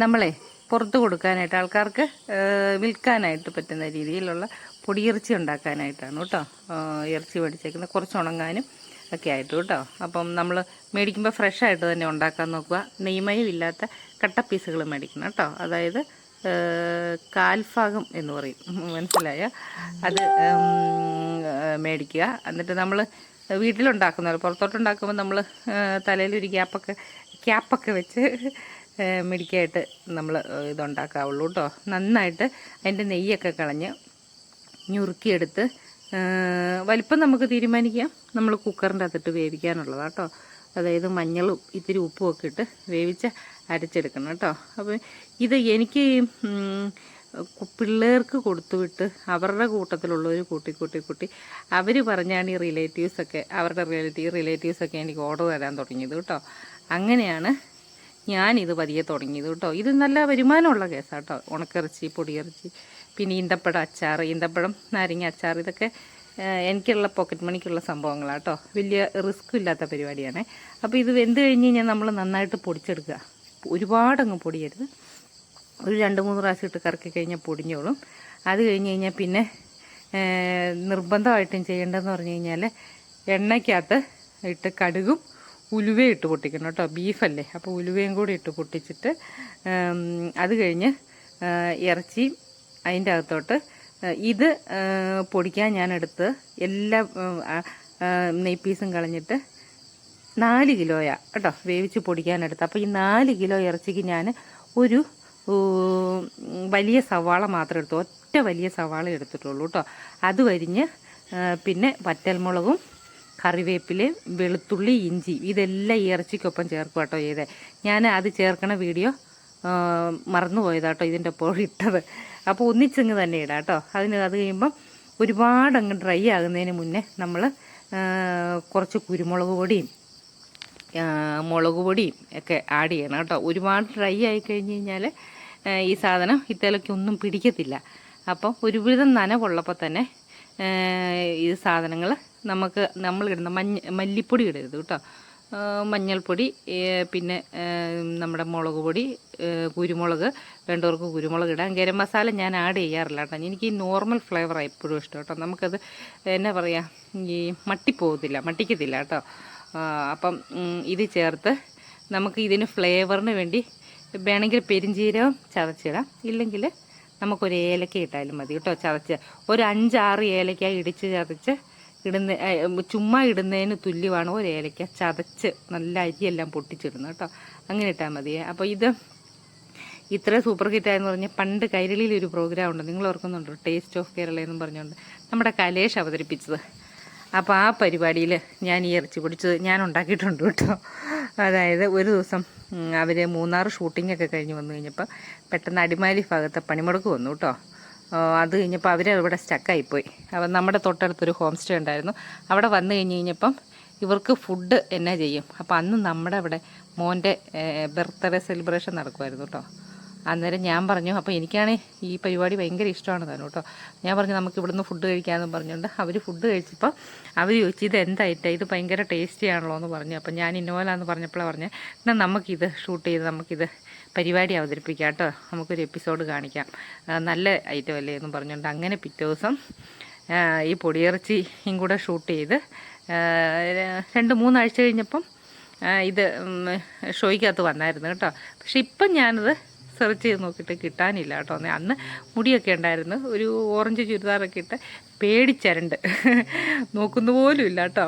നമ്മളെ പുറത്ത് കൊടുക്കാനായിട്ട് ആൾക്കാർക്ക് വിൽക്കാനായിട്ട് പറ്റുന്ന രീതിയിലുള്ള പൊടിയിറച്ചി ഉണ്ടാക്കാനായിട്ടാണ് കേട്ടോ ഇറച്ചി മേടിച്ചേക്കുന്നത്. കുറച്ച് ഉണങ്ങാനും ഒക്കെ ആയിട്ട് കേട്ടോ. അപ്പം നമ്മൾ മേടിക്കുമ്പോൾ ഫ്രഷായിട്ട് തന്നെ ഉണ്ടാക്കാൻ നോക്കുക. നെയ്മയം ഇല്ലാത്ത കട്ട പീസുകൾ മേടിക്കണം കേട്ടോ. അതായത് കാൽഭാഗം എന്ന് പറയും. മനസ്സിലായോ? അത് മേടിക്കുക. എന്നിട്ട് നമ്മൾ വീട്ടിലുണ്ടാക്കുന്ന പുറത്തോട്ടുണ്ടാക്കുമ്പോൾ നമ്മൾ തലയിൽ തലയിലൊരു ഗ്യാപ്പൊക്കെ ക്യാപ്പൊക്കെ വെച്ച് മെഡിക്കായിട്ട് നമ്മൾ ഇതുണ്ടാക്കാവുള്ളൂ കേട്ടോ നന്നായിട്ട് അതിന്റെ നെയ്യൊക്കെ കളഞ്ഞ് ഞുറുക്കിയെടുത്ത് വലിപ്പം നമുക്ക് തീരുമാനിക്കാം. നമ്മൾ കുക്കറിന്റെ അകത്തിട്ട് വേവിക്കാനുള്ളതാണ് കേട്ടോ അതായത് മഞ്ഞളും ഇത്തിരി ഉപ്പും ഒക്കെ ഇട്ട് വേവിച്ച് അരച്ചെടുക്കണം കേട്ടോ അപ്പോൾ ഇത് എനിക്ക് പിള്ളേർക്ക് കൊടുത്തുവിട്ട് അവരുടെ കൂട്ടത്തിലുള്ളവർ കൂട്ടി കൂട്ടി കൂട്ടി അവർ പറഞ്ഞാണ് ഈ റിലേറ്റീവ്സൊക്കെ അവരുടെ റിലേറ്റീവ് റിലേറ്റീവ്സൊക്കെ എനിക്ക് ഓർഡർ തരാൻ തുടങ്ങിയത് കേട്ടോ അങ്ങനെയാണ് ഞാനിത് പതിയെ തുടങ്ങിയത് കേട്ടോ. ഇത് നല്ല വരുമാനമുള്ള കേസാണ് കേട്ടോ ഉണക്കിറച്ചി പൊടിയിറച്ചി പിന്നെ ഈന്തപ്പഴം അച്ചാർ ഈന്തപ്പഴം നാരങ്ങ അച്ചാർ ഇതൊക്കെ എനിക്കുള്ള പോക്കറ്റ് മണിക്കുള്ള സംഭവങ്ങളാണ് കേട്ടോ വലിയ റിസ്ക്കും ഇല്ലാത്ത പരിപാടിയാണ്. അപ്പോൾ ഇത് വെന്ത് കഴിഞ്ഞ് കഴിഞ്ഞാൽ നമ്മൾ നന്നായിട്ട് പൊടിച്ചെടുക്കുക. ഒരുപാടങ്ങ് പൊടിയരുത്. ഒരു രണ്ട് മൂന്ന് പ്രാവശ്യം ഇട്ട് കറക്കി കഴിഞ്ഞാൽ പൊടിഞ്ഞോളും. അത് കഴിഞ്ഞ് കഴിഞ്ഞാൽ പിന്നെ നിർബന്ധമായിട്ടും ചെയ്യേണ്ടതെന്ന് പറഞ്ഞു കഴിഞ്ഞാൽ എണ്ണയ്ക്കകത്ത് ഇട്ട് കടുകും ഉലുവയും ഇട്ട് പൊട്ടിക്കണം കേട്ടോ ബീഫല്ലേ. അപ്പോൾ ഉലുവയും കൂടി ഇട്ട് പൊട്ടിച്ചിട്ട് അത് കഴിഞ്ഞ് ഇറച്ചി അതിന്റെ അകത്തോട്ട് ഇത് പൊടിക്കാൻ ഞാനെടുത്ത് എല്ലാ ഉം, ആ, ആ, നെയ് പീസും കളഞ്ഞിട്ട് നാല് കിലോയാ കേട്ടോ വേവിച്ച് പൊടിക്കാനെടുത്ത്. അപ്പോൾ ഈ നാല് കിലോ ഇറച്ചിക്ക് ഞാൻ ഒരു വലിയ സവാള മാത്രം എടുത്തു. ഒറ്റ വലിയ സവാള എടുത്തിട്ടുള്ളൂ കേട്ടോ. അത് വരിഞ്ഞ് പിന്നെ വറ്റൽമുളകും കറിവേപ്പിലയും വെളുത്തുള്ളി ഇഞ്ചി ഇതെല്ലാം ഇറച്ചിക്കൊപ്പം ചേർക്കും കേട്ടോ ചെയ്തേ. ഞാൻ അത് ചേർക്കണ വീഡിയോ മറന്നുപോയതാട്ടോ ഇതിന്റെ ഒപ്പം ഇട്ടത്. അപ്പോൾ ഒന്നിച്ചങ്ങ് തന്നെ ഇടാം കേട്ടോ അതിന് അത് കഴിയുമ്പം ഒരുപാട് അങ്ങ് ഡ്രൈ ആകുന്നതിന് മുന്നേ നമ്മൾ കുറച്ച് കുരുമുളക് പൊടിയും മുളക് പൊടിയും ഒക്കെ ആഡ് ചെയ്യണം കേട്ടോ. ഒരുപാട് ഡ്രൈ ആയി കഴിഞ്ഞ് കഴിഞ്ഞാൽ ഈ സാധനം ഇത്തേലൊക്കെ ഒന്നും പിടിക്കത്തില്ല. അപ്പം ഒരുവിധം നനവുള്ളപ്പോൾ തന്നെ ഈ സാധനങ്ങൾ നമുക്ക് നമ്മളിടുന്ന മഞ്ഞ മല്ലിപ്പൊടി ഇടരുത് കേട്ടോ. മഞ്ഞൾപ്പൊടി പിന്നെ നമ്മുടെ മുളക് പൊടി കുരുമുളക് വേണ്ടവർക്ക് കുരുമുളക് ഇടാം. ഗരം മസാല ഞാൻ ആഡ് ചെയ്യാറില്ല കേട്ടോ. എനിക്ക് ഈ നോർമൽ ഫ്ലേവറാണ് എപ്പോഴും ഇഷ്ടം കേട്ടോ. നമുക്കത് എന്നാ പറയുക ഈ മട്ടിപ്പോകത്തില്ല മട്ടിക്കത്തില്ല കേട്ടോ. അപ്പം ഇത് ചേർത്ത് നമുക്ക് ഇതിന് ഫ്ലേവറിന് വേണ്ടി വേണമെങ്കിൽ പെരിഞ്ചീരകം ചതച്ചിടാം. ഇല്ലെങ്കിൽ നമുക്കൊരു ഏലക്ക ഇട്ടാലും മതി കേട്ടോ ചതച്ച്. ഒരു അഞ്ചാറ് ഏലക്ക ഇടിച്ച് ചതച്ച് ഇടുന്ന ചുമ്മാ ഇടുന്നതിന് തുല്യമാണ് ഒരു ഏലക്ക ചതച്ച് നല്ല അരിയെല്ലാം പൊട്ടിച്ചിടുന്നത് കേട്ടോ. അങ്ങനെ ഇട്ടാൽ മതി അപ്പോൾ ഇത് ഇത്ര സൂപ്പർ ഹിറ്റായെന്ന് പറഞ്ഞാൽ പണ്ട് കൈരളിയിൽ ഒരു പ്രോഗ്രാം ഉണ്ട്. നിങ്ങൾ ഓർക്കുന്നുണ്ടോ? ടേസ്റ്റ് ഓഫ് കേരള എന്ന് പറഞ്ഞുകൊണ്ട്. നമ്മുടെ കലേഷ് അവതരിപ്പിച്ചത്. അപ്പോൾ ആ പരിപാടിയിൽ ഞാൻ ഈ ഇറച്ചി പൊടിച്ചത് ഞാൻ ഉണ്ടാക്കിയിട്ടുണ്ട് കേട്ടോ. അതായത് ഒരു ദിവസം അവർ മൂന്നാർ ഷൂട്ടിങ്ങൊക്കെ കഴിഞ്ഞ് വന്നു കഴിഞ്ഞപ്പോൾ പെട്ടെന്ന് അടിമാലി ഭാഗത്തെ പണിമുടക്ക് വന്നു കേട്ടോ. അത് കഴിഞ്ഞപ്പോൾ അവർ ഇവിടെ സ്റ്റക്കായിപ്പോയി അപ്പം നമ്മുടെ തൊട്ടടുത്തൊരു ഹോം സ്റ്റേ ഉണ്ടായിരുന്നു. അവിടെ വന്ന് കഴിഞ്ഞ് കഴിഞ്ഞപ്പം ഇവർക്ക് ഫുഡ് എന്നാ ചെയ്യും. അപ്പോൾ അന്ന് നമ്മുടെ അവിടെ മോന്റെ ബർത്ത്ഡേ സെലിബ്രേഷൻ നടക്കുമായിരുന്നു കേട്ടോ അന്നേരം ഞാൻ പറഞ്ഞു അപ്പോൾ എനിക്കാണേ ഈ പരിപാടി ഭയങ്കര ഇഷ്ടമാണ് തന്നെ കേട്ടോ ഞാൻ പറഞ്ഞു നമുക്ക് ഇവിടുന്ന് ഫുഡ് കഴിക്കാമെന്ന് പറഞ്ഞുകൊണ്ട് അവർ ഫുഡ് കഴിച്ചപ്പോൾ അവർ ചോദിച്ചു ഇത് എന്തായിട്ടാ? ഇത് ഭയങ്കര ടേസ്റ്റി ആണല്ലോ എന്ന് പറഞ്ഞു. അപ്പോൾ ഞാൻ ഇന്നോലാന്ന് പറഞ്ഞപ്പോഴാണ് പറഞ്ഞത് എന്നാൽ നമുക്കിത് ഷൂട്ട് ചെയ്ത് നമുക്കിത് പരിപാടി അവതരിപ്പിക്കാം കേട്ടോ. നമുക്കൊരു എപ്പിസോഡ് കാണിക്കാം. നല്ല ഐറ്റം അല്ലേ എന്ന് പറഞ്ഞുകൊണ്ട് അങ്ങനെ പിറ്റേ ദിവസം ഈ പൊടിയിറച്ചിയും കൂടെ ഷൂട്ട് ചെയ്ത് രണ്ട് മൂന്നാഴ്ച കഴിഞ്ഞപ്പം ഇത് ഷോയ്ക്കകത്ത് വന്നായിരുന്നു കേട്ടോ. പക്ഷെ ഇപ്പം ഞാനത് സെർച്ച് ചെയ്ത് നോക്കിയിട്ട് കിട്ടാനില്ല കേട്ടോ. അന്ന് മുടിയൊക്കെ ഉണ്ടായിരുന്നു. ഒരു ഓറഞ്ച് ചുരിദാറൊക്കെ ഇട്ട് പേടിച്ചരണ്ട്. നോക്കുന്ന പോലും ഇല്ല കേട്ടോ.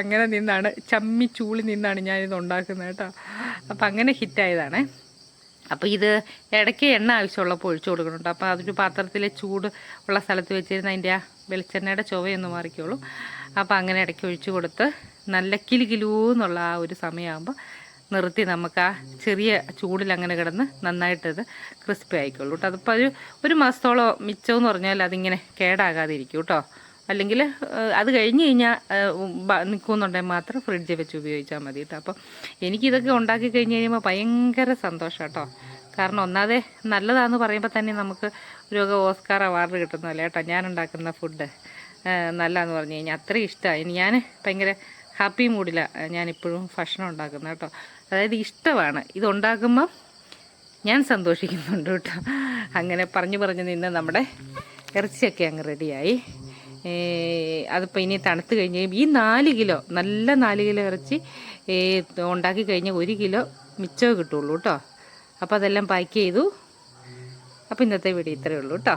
അങ്ങനെ നിന്നാണ് ചമ്മി ചൂളി നിന്നാണ് ഞാനിത് ഉണ്ടാക്കുന്നത് കേട്ടോ. അപ്പം അങ്ങനെ ഹിറ്റായതാണേ അപ്പോൾ ഇത് ഇടയ്ക്ക് എണ്ണ ആവശ്യമുള്ളപ്പോൾ ഒഴിച്ചു കൊടുക്കുന്നുണ്ട്. അപ്പോൾ അതൊരു പാത്രത്തിലെ ചൂട് ഉള്ള സ്ഥലത്ത് വെച്ചിരുന്ന അതിന്റെ ആ വെളിച്ചെണ്ണയുടെ ചുവയൊന്ന് മാറിക്കോളും. അപ്പോൾ അങ്ങനെ ഇടയ്ക്ക് ഒഴിച്ചു കൊടുത്ത് നല്ല കിലു കിലൂ എന്നുള്ള ആ ഒരു സമയമാകുമ്പോൾ നിർത്തി നമുക്ക് ആ ചെറിയ ചൂടിൽ അങ്ങനെ കിടന്ന് നന്നായിട്ടത് ക്രിസ്പി ആയിക്കോളൂ കേട്ടോ. അതിപ്പോൾ ഒരു ഒരു മാസത്തോളം മിച്ചമെന്ന് പറഞ്ഞാൽ അതിങ്ങനെ കേടാകാതിരിക്കും കേട്ടോ. അല്ലെങ്കിൽ അത് കഴിഞ്ഞ് കഴിഞ്ഞാൽ നിൽക്കുന്നുണ്ടെങ്കിൽ മാത്രം ഫ്രിഡ്ജിൽ വെച്ച് ഉപയോഗിച്ചാൽ മതി കേട്ടോ അപ്പം എനിക്കിതൊക്കെ ഉണ്ടാക്കി കഴിഞ്ഞ് കഴിയുമ്പോൾ ഭയങ്കര സന്തോഷം കേട്ടോ കാരണം ഒന്നാതെ നല്ലതാണെന്ന് പറയുമ്പോൾ തന്നെ നമുക്ക് ഒരു ഓസ്കാർ അവാർഡ് കിട്ടുന്നതല്ലേ കേട്ടോ ഞാൻ ഉണ്ടാക്കുന്ന ഫുഡ് നല്ലതെന്ന് പറഞ്ഞു കഴിഞ്ഞാൽ അത്രയും ഇഷ്ടമായി ഞാൻ ഭയങ്കര ഹാപ്പി മൂഡിലാണ് ഞാനിപ്പോഴും ഭക്ഷണം ഉണ്ടാക്കുന്നത് കേട്ടോ അതായത് ഇഷ്ടമാണ്. ഇത് ഉണ്ടാക്കുമ്പം ഞാൻ സന്തോഷിക്കുന്നുണ്ട് കേട്ടോ അങ്ങനെ പറഞ്ഞു പറഞ്ഞു നിന്ന് നമ്മുടെ ഇറച്ചിയൊക്കെ അങ്ങ് റെഡിയായി അതിപ്പോൾ ഇനി തണുത്ത് കഴിഞ്ഞ് ഈ നാല് കിലോ നല്ല നാല് കിലോ ഇറച്ചി ഉണ്ടാക്കി കഴിഞ്ഞാൽ ഒരു കിലോ മിച്ചമേ കിട്ടുള്ളൂ കേട്ടോ അപ്പോൾ അതെല്ലാം പാക്ക് ചെയ്തു. അപ്പോൾ ഇന്നത്തെ വീഡിയോ ഇത്രയേ ഉള്ളൂ കേട്ടോ